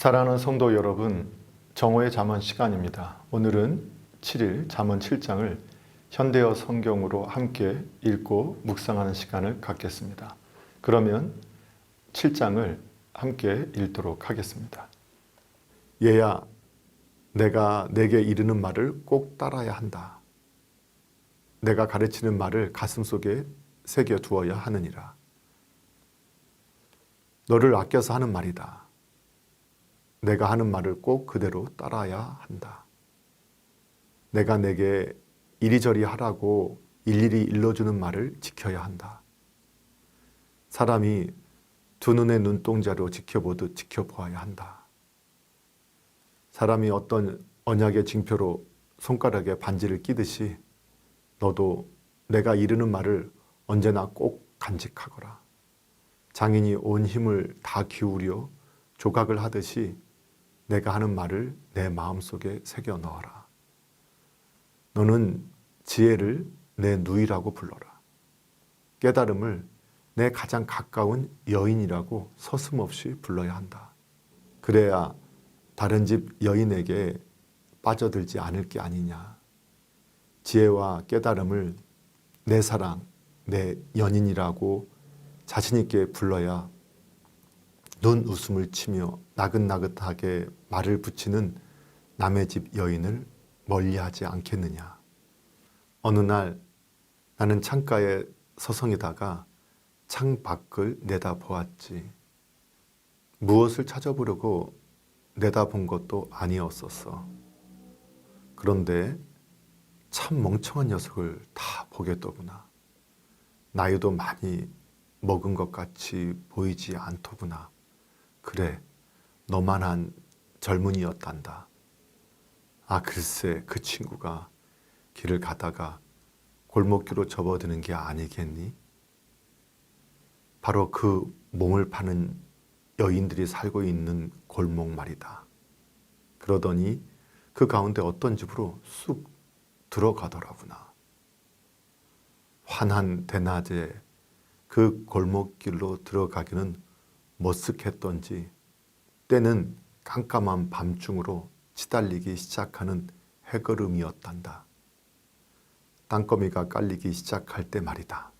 사랑하는 성도 여러분, 정오의 잠언 시간입니다. 오늘은 7일 잠언 7장을 현대어 성경으로 함께 읽고 묵상하는 시간을 갖겠습니다. 그러면 7장을 함께 읽도록 하겠습니다. 얘야, 내가 내게 이르는 말을 꼭 따라야 한다. 내가 가르치는 말을 가슴속에 새겨 두어야 하느니라. 너를 아껴서 하는 말이다. 내가 하는 말을 꼭 그대로 따라야 한다. 내가 내게 이리저리 하라고 일일이 일러주는 말을 지켜야 한다. 사람이 두 눈의 눈동자로 지켜보듯 지켜보아야 한다. 사람이 어떤 언약의 징표로 손가락에 반지를 끼듯이 너도 내가 이르는 말을 언제나 꼭 간직하거라. 장인이 온 힘을 다 기울여 조각을 하듯이 내가 하는 말을 내 마음속에 새겨 넣어라. 너는 지혜를 내 누이라고 불러라. 깨달음을 내 가장 가까운 여인이라고 서슴없이 불러야 한다. 그래야 다른 집 여인에게 빠져들지 않을 게 아니냐. 지혜와 깨달음을 내 사랑, 내 연인이라고 자신있게 불러야 눈 웃음을 치며 나긋나긋하게 말을 붙이는 남의 집 여인을 멀리하지 않겠느냐. 어느 날 나는 창가에 서성이다가 창 밖을 내다보았지. 무엇을 찾아보려고 내다본 것도 아니었었어. 그런데 참 멍청한 녀석을 다 보겠더구나. 나이도 많이 먹은 것 같이 보이지 않더구나. 그래, 너만 한 젊은이였단다. 아, 글쎄, 그 친구가 길을 가다가 골목길로 접어드는 게 아니겠니? 바로 그 몸을 파는 여인들이 살고 있는 골목 말이다. 그러더니 그 가운데 어떤 집으로 쑥 들어가더라구나. 환한 대낮에 그 골목길로 들어가기는 머쓱했던지 때는 깜깜한 밤중으로 치달리기 시작하는 해걸음이었단다. 땅거미가 깔리기 시작할 때 말이다.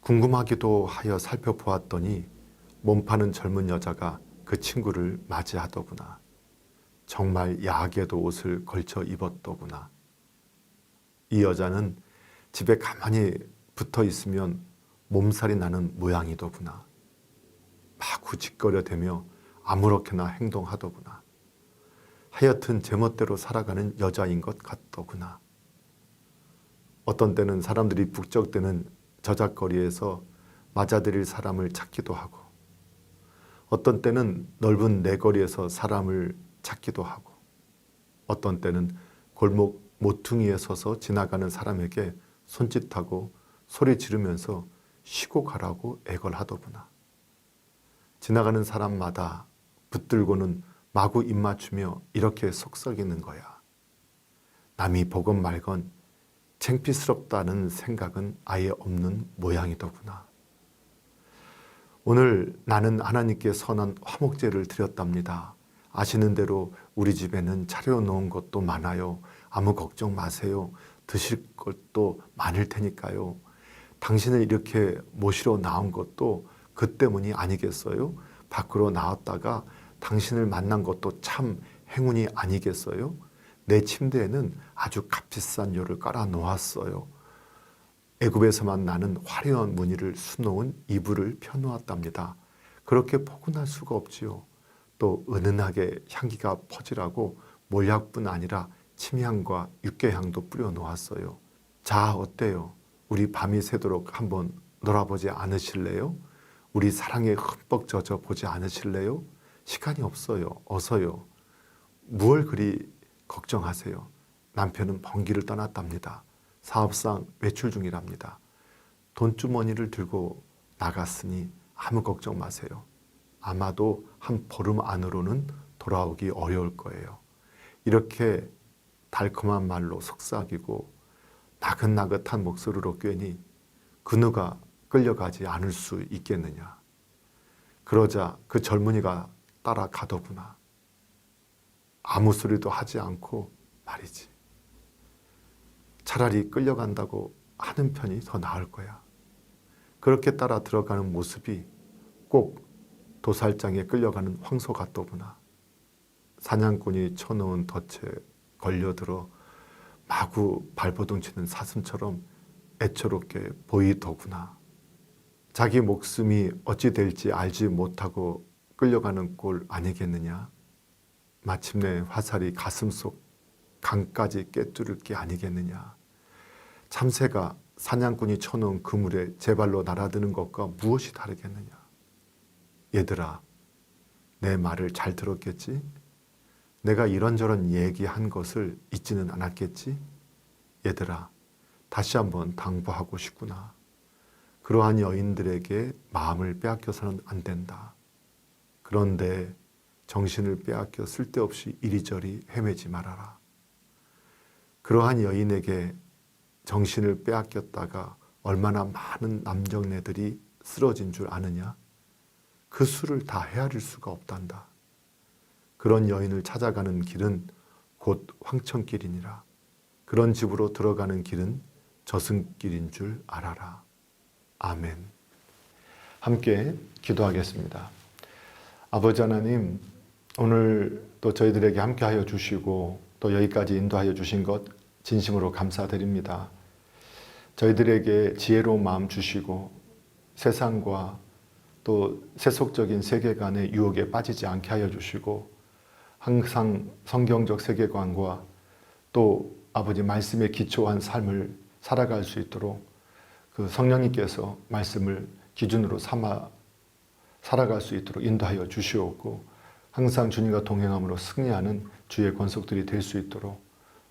궁금하기도 하여 살펴보았더니 몸 파는 젊은 여자가 그 친구를 맞이하더구나. 정말 야하게도 옷을 걸쳐 입었더구나. 이 여자는 집에 가만히 붙어 있으면 몸살이 나는 모양이더구나. 마구 짓거려 대며 아무렇게나 행동하더구나. 하여튼 제멋대로 살아가는 여자인 것 같더구나. 어떤 때는 사람들이 북적대는 저작거리에서 맞아들일 사람을 찾기도 하고 어떤 때는 넓은 내거리에서 사람을 찾기도 하고 어떤 때는 골목 모퉁이에 서서 지나가는 사람에게 손짓하고 소리 지르면서 쉬고 가라고 애걸하더구나. 지나가는 사람마다 붙들고는 마구 입맞추며 이렇게 속썩이는 거야. 남이 보건 말건 창피스럽다는 생각은 아예 없는 모양이더구나. 오늘 나는 하나님께 선한 화목제를 드렸답니다. 아시는 대로 우리 집에는 차려놓은 것도 많아요. 아무 걱정 마세요. 드실 것도 많을 테니까요. 당신을 이렇게 모시러 나온 것도 그 때문이 아니겠어요? 밖으로 나왔다가 당신을 만난 것도 참 행운이 아니겠어요? 내 침대에는 아주 값비싼 요를 깔아 놓았어요. 애굽에서만 나는 화려한 무늬를 수놓은 이불을 펴놓았답니다. 그렇게 포근할 수가 없지요. 또 은은하게 향기가 퍼지라고 몰약뿐 아니라 침향과 육개향도 뿌려 놓았어요. 자, 어때요? 우리 밤이 새도록 한번 놀아보지 않으실래요? 우리 사랑에 흠뻑 젖어 보지 않으실래요? 시간이 없어요. 어서요. 무얼 그리 걱정하세요? 남편은 번기를 떠났답니다. 사업상 외출 중이랍니다. 돈주머니를 들고 나갔으니 아무 걱정 마세요. 아마도 한 보름 안으로는 돌아오기 어려울 거예요. 이렇게 달콤한 말로 속삭이고 나긋나긋한 목소리로 꿰니 그누가 끌려가지 않을 수 있겠느냐. 그러자 그 젊은이가 따라가더구나. 아무 소리도 하지 않고 말이지. 차라리 끌려간다고 하는 편이 더 나을 거야. 그렇게 따라 들어가는 모습이 꼭 도살장에 끌려가는 황소 같더구나. 사냥꾼이 쳐놓은 덫에 걸려들어 마구 발버둥 치는 사슴처럼 애처롭게 보이더구나. 자기 목숨이 어찌 될지 알지 못하고 끌려가는 꼴 아니겠느냐? 마침내 화살이 가슴 속 강까지 꿰뚫을 게 아니겠느냐? 참새가 사냥꾼이 쳐놓은 그물에 제 발로 날아드는 것과 무엇이 다르겠느냐? 얘들아, 내 말을 잘 들었겠지? 내가 이런저런 얘기한 것을 잊지는 않았겠지? 얘들아, 다시 한번 당부하고 싶구나. 그러한 여인들에게 마음을 빼앗겨서는 안 된다. 그런데 정신을 빼앗겨 쓸데없이 이리저리 헤매지 말아라. 그러한 여인에게 정신을 빼앗겼다가 얼마나 많은 남정네들이 쓰러진 줄 아느냐? 그 수를 다 헤아릴 수가 없단다. 그런 여인을 찾아가는 길은 곧 황천길이니라. 그런 집으로 들어가는 길은 저승길인 줄 알아라. 아멘. 함께 기도하겠습니다. 아버지 하나님, 오늘 또 저희들에게 함께하여 주시고 또 여기까지 인도하여 주신 것 진심으로 감사드립니다. 저희들에게 지혜로운 마음 주시고 세상과 또 세속적인 세계관의 유혹에 빠지지 않게 하여 주시고 항상 성경적 세계관과 또 아버지 말씀에 기초한 삶을 살아갈 수 있도록 그 성령님께서 말씀을 기준으로 삼아 살아갈 수 있도록 인도하여 주시옵고 항상 주님과 동행함으로 승리하는 주의 권속들이 될 수 있도록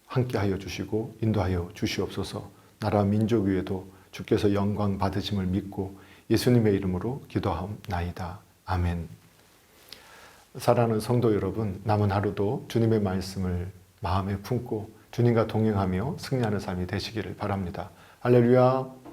함께하여 주시고 인도하여 주시옵소서 나라 민족 위에도 주께서 영광 받으심을 믿고 예수님의 이름으로 기도하옵나이다. 아멘. 사랑하는 성도 여러분, 남은 하루도 주님의 말씀을 마음에 품고 주님과 동행하며 승리하는 삶이 되시기를 바랍니다. 할렐루야.